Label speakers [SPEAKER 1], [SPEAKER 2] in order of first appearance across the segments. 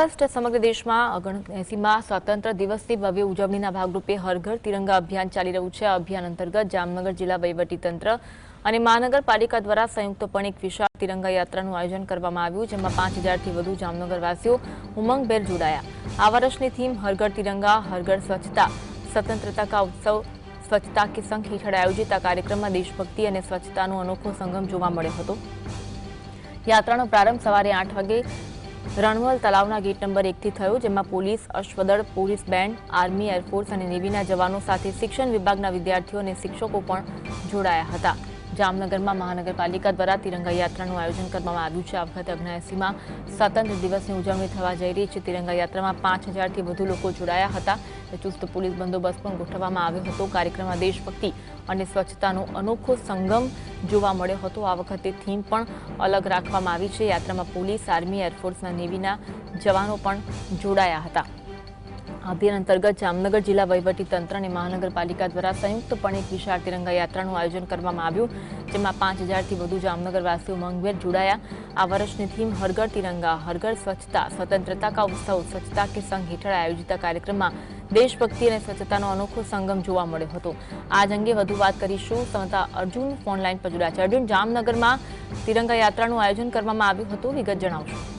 [SPEAKER 1] સમગ્ર દેશમાં ઓગણએસીમાં સ્વાતંત્ર્ય દિવસની ભવ્ય ઉજવણીના ભાગરૂપે હરઘર તિરંગા અભિયાન ચાલી રહ્યું છે. અભિયાન અંતર્ગત જામનગર જિલ્લા વહીવટીતંત્ર અને મહાનગરપાલિકા દ્વારા સંયુક્તપણે એક વિશાળ તિરંગા યાત્રાનું આયોજન કરવામાં આવ્યું, જેમાં પાંચ હજારથી વધુ જામનગરવાસીઓ ઉમંગભેર જોડાયા. આ વર્ષની થીમ હરઘર તિરંગા, હરઘર સ્વચ્છતા, સ્વતંત્રતા કા ઉત્સવ, સ્વચ્છતા કે સંઘ હેઠળ આયોજિત આ કાર્યક્રમમાં દેશભક્તિ અને સ્વચ્છતાનો અનોખો સંગમ જોવા મળ્યો હતો. યાત્રાનો પ્રારંભ સવારે આઠ વાગે રણવલ તલાવના ગેટ નંબર એકથી થયો, જેમાં police, અશ્વદળ, police band, army, air force અને નેવીના જવાનો સાથે શિક્ષણ વિભાગના વિદ્યાર્થીઓ અને શિક્ષકો પણ જોડાયા હતા. જામનગરમાં મહાનગરપાલિકા દ્વારા તિરંગા યાત્રાનું આયોજન કરવામાં આવ્યું છે. આ વખતે ઓગણએસીમાં સ્વાતંત્ર્ય દિવસની ઉજવણી થવા જઈ રહી છે. તિરંગા યાત્રામાં પાંચ હજારથી વધુ લોકો જોડાયા હતા. ચુસ્ત પોલીસ બંદોબસ્ત પણ ગોઠવવામાં આવ્યો હતો. કાર્યક્રમમાં દેશભક્તિ અને સ્વચ્છતાનો અનોખો સંગમ જોવા મળ્યો હતો. આ વખતે થીમ પણ અલગ રાખવામાં આવી છે. યાત્રામાં પોલીસ, આર્મી, એરફોર્સના નેવીના જવાનો પણ જોડાયા હતા. અભિયાન અંતર્ગત જામનગર જિલ્લા વહીવટી તંત્ર અને મહાનગરપાલિકા દ્વારા સંયુક્તપણે એક વિશાળ તિરંગા યાત્રાનું આયોજન કરવામાં આવ્યું, જેમાં પાંચ હજારથી વધુ જામનગરવાસીઓ મંગભેર જોડાયા. આ વર્ષની થીમ હરઘર તિરંગા, હરઘર સ્વચ્છતા, સ્વતંત્રતા કા ઉત્સવ, સ્વચ્છતા કે સંઘ હેઠળ આયોજિત કાર્યક્રમમાં દેશભક્તિ અને સ્વચ્છતાનો અનોખો સંગમ જોવા મળ્યો હતો. આજ અંગે વધુ વાત કરીશું. સમતા અર્જુન ફોનલાઈન પર જોડાયા છે. અર્જુન, જામનગરમાં તિરંગા યાત્રાનું આયોજન કરવામાં આવ્યું હતું. વિગત જણાવશો.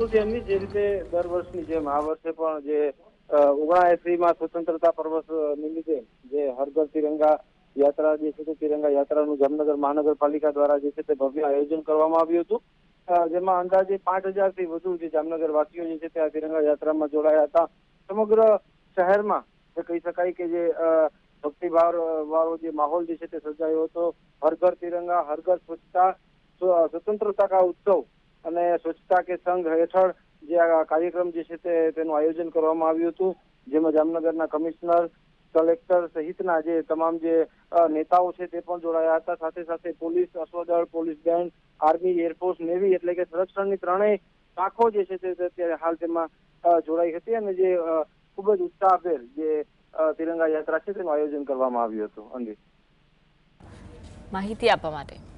[SPEAKER 2] તો તેમની જે રીતે દર વર્ષની જેમ આ વર્ષે પણ જે ઓગણએસીમાં સ્વતંત્રતા પર્વ નિમિત્તે જે હરઘર તિરંગા યાત્રા જે છે તે તિરંગા યાત્રાનું જામનગર મહાનગરપાલિકા દ્વારા જે છે તે ભવ્ય આયોજન કરવામાં આવ્યું હતું. જેમાં અંદાજે પાંચ હજારથી વધુ જે જામનગર વાસીઓ જે છે તે આ તિરંગા યાત્રામાં જોડાયા હતા. સમગ્ર શહેરમાં કહી શકાય કે જે ભક્તિભાવ વાળો જે માહોલ જે છે તે સર્જાયો હતો. હરઘર તિરંગા હરઘર સ્વચ્છતા, સ્વ- સ્વતંત્રતા કા ઉત્સવ અને સ્વચ્છતા કે સંઘ હેઠળ જે આ કાર્યક્રમ જે છે તે તેનું આયોજન કરવામાં આવ્યું હતું, જેમાં જામનગરના કમિશનર, કલેક્ટર સહિતના જે તમામ જે નેતાઓ છે તે પણ જોડાયા હતા. સાથે સાથે police અશ્વદળ, police band, army, air force, navy એટલે કે સંરક્ષણની ત્રણેય શાખો જે છે તે અત્યારે હાલ તેમાં જોડાઈ હતી અને જે ખૂબ જ ઉત્સાહભેર જે તિરંગા યાત્રા છે તેનું આયોજન કરવામાં આવ્યું હતું. અંગે.
[SPEAKER 1] માહિતી આપવા માટે.